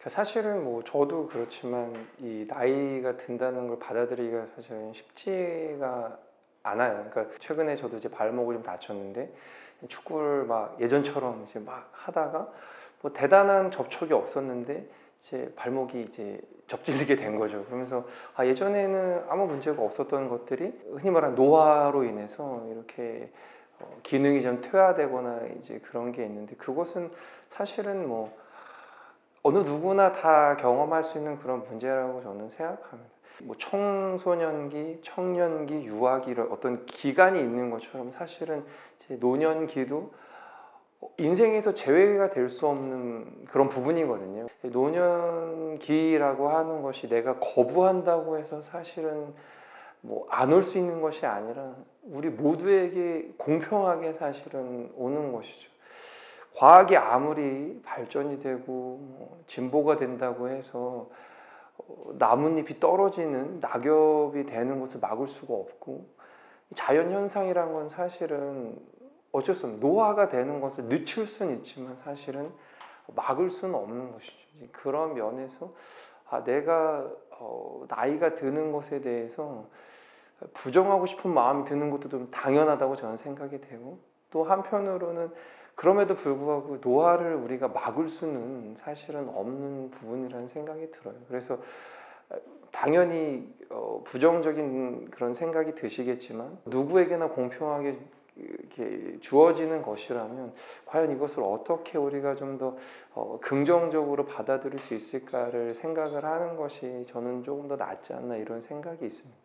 그러니까 사실은 뭐 저도 그렇지만 이 나이가 든다는 걸 받아들이기가 사실은 쉽지가 않아요. 그러니까 최근에 저도 이제 발목을 좀 다쳤는데 축구를 막 예전처럼 이제 막 하다가 뭐 대단한 접촉이 없었는데 이제 발목이 이제 접질리게 된 거죠. 그러면서 아 예전에는 아무 문제가 없었던 것들이 흔히 말하는 노화로 인해서 이렇게 어, 기능이 좀 퇴화되거나 이제 그런 게 있는데 그것은 사실은 뭐 어느 누구나 다 경험할 수 있는 그런 문제라고 저는 생각합니다. 뭐 청소년기, 청년기, 유아기를 어떤 기간이 있는 것처럼 사실은 제 노년기도 인생에서 제외가 될 수 없는 그런 부분이거든요. 노년기라고 하는 것이 내가 거부한다고 해서 사실은 뭐 안 올 수 있는 것이 아니라 우리 모두에게 공평하게 사실은 오는 것이죠. 과학이 아무리 발전이 되고 뭐 진보가 된다고 해서 어, 나뭇잎이 떨어지는 낙엽이 되는 것을 막을 수가 없고 자연 현상이란 건 사실은 어쩔 수 없는 노화가 되는 것을 늦출 수는 있지만 사실은 막을 수는 없는 것이죠. 그런 면에서 아, 내가 어, 나이가 드는 것에 대해서 부정하고 싶은 마음이 드는 것도 좀 당연하다고 저는 생각이 되고 또 한편으로는 그럼에도 불구하고 노화를 우리가 막을 수는 사실은 없는 부분이라는 생각이 들어요. 그래서 당연히 어, 부정적인 그런 생각이 드시겠지만 누구에게나 공평하게 이렇게 주어지는 것이라면 과연 이것을 어떻게 우리가 좀더 어, 긍정적으로 받아들일 수 있을까를 생각을 하는 것이 저는 조금 더 낫지 않나 이런 생각이 있습니다.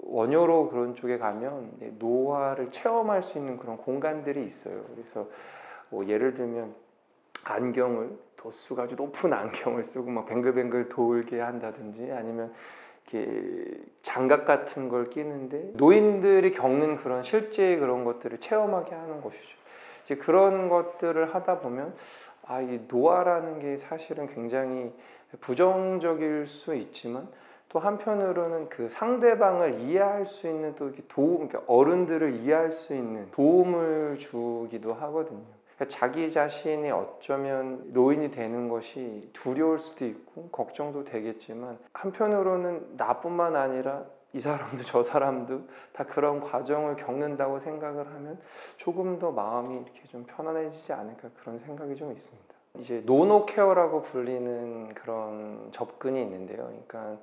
원효로 그런 쪽에 가면 노화를 체험할 수 있는 그런 공간들이 있어요. 그래서 뭐 예를 들면 안경을 도수가 아주 높은 안경을 쓰고 막 뱅글뱅글 돌게 한다든지 아니면 이렇게 장갑 같은 걸 끼는데 노인들이 겪는 그런 실제 그런 것들을 체험하게 하는 것이죠. 이제 그런 것들을 하다 보면 아, 이 노화라는 게 사실은 굉장히 부정적일 수 있지만 또 한편으로는 그 상대방을 이해할 수 있는 또 도움, 그러니까 어른들을 이해할 수 있는 도움을 주기도 하거든요. 그러니까 자기 자신이 어쩌면 노인이 되는 것이 두려울 수도 있고 걱정도 되겠지만 한편으로는 나뿐만 아니라 이 사람도 저 사람도 다 그런 과정을 겪는다고 생각을 하면 조금 더 마음이 이렇게 좀 편안해지지 않을까 그런 생각이 좀 있습니다. 이제 노노 케어라고 불리는 그런 접근이 있는데요. 그러니까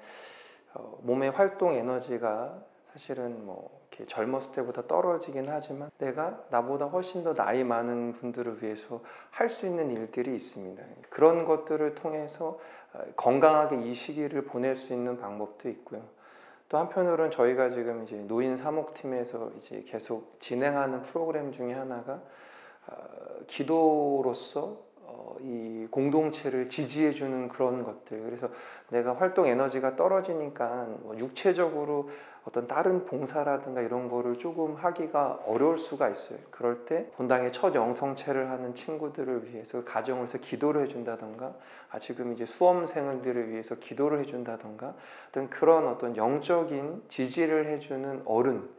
어, 몸의 활동 에너지가 사실은 뭐 이렇게 젊었을 때보다 떨어지긴 하지만 내가 나보다 훨씬 더 나이 많은 분들을 위해서 할 수 있는 일들이 있습니다. 그런 것들을 통해서 어, 건강하게 이 시기를 보낼 수 있는 방법도 있고요. 또 한편으로는 저희가 지금 이제 노인 사목팀에서 이제 계속 진행하는 프로그램 중에 하나가 어, 기도로서 어, 이 공동체를 지지해주는 그런 것들. 그래서 내가 활동 에너지가 떨어지니까 뭐 육체적으로 어떤 다른 봉사라든가 이런 거를 조금 하기가 어려울 수가 있어요. 그럴 때 본당의 첫 영성체를 하는 친구들을 위해서 가정에서 기도를 해준다던가, 아 지금 이제 수험생들을 위해서 기도를 해준다던가, 어떤 그런 어떤 영적인 지지를 해주는 어른.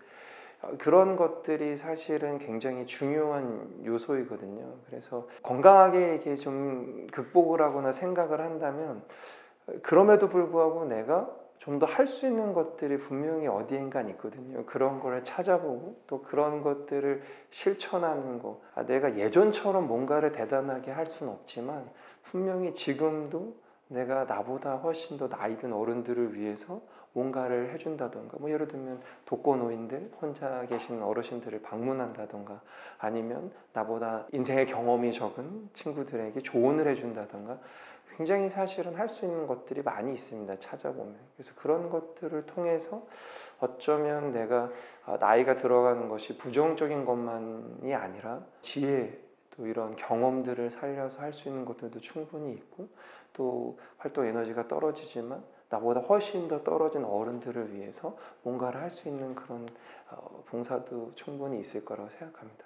어, 그런 것들이 사실은 굉장히 중요한 요소이거든요. 그래서 건강하게 이게 좀 극복을 하거나 생각을 한다면 그럼에도 불구하고 내가 좀 더 할 수 있는 것들이 분명히 어디엔간 있거든요. 그런 거를 찾아보고 또 그런 것들을 실천하는 거. 아, 내가 예전처럼 뭔가를 대단하게 할 수는 없지만 분명히 지금도 내가 나보다 훨씬 더 나이 든 어른들을 위해서 뭔가를 해준다던가 뭐 예를 들면 독거노인들 혼자 계신 어르신들을 방문한다던가 아니면 나보다 인생의 경험이 적은 친구들에게 조언을 해준다던가 굉장히 사실은 할 수 있는 것들이 많이 있습니다 찾아보면. 그래서 그런 것들을 통해서 어쩌면 내가 아, 나이가 들어가는 것이 부정적인 것만이 아니라 지혜 또 이런 경험들을 살려서 할 수 있는 것들도 충분히 있고 또 활동 에너지가 떨어지지만 나보다 훨씬 더 떨어진 어른들을 위해서 뭔가를 할 수 있는 그런 어, 봉사도 충분히 있을 거라고 생각합니다.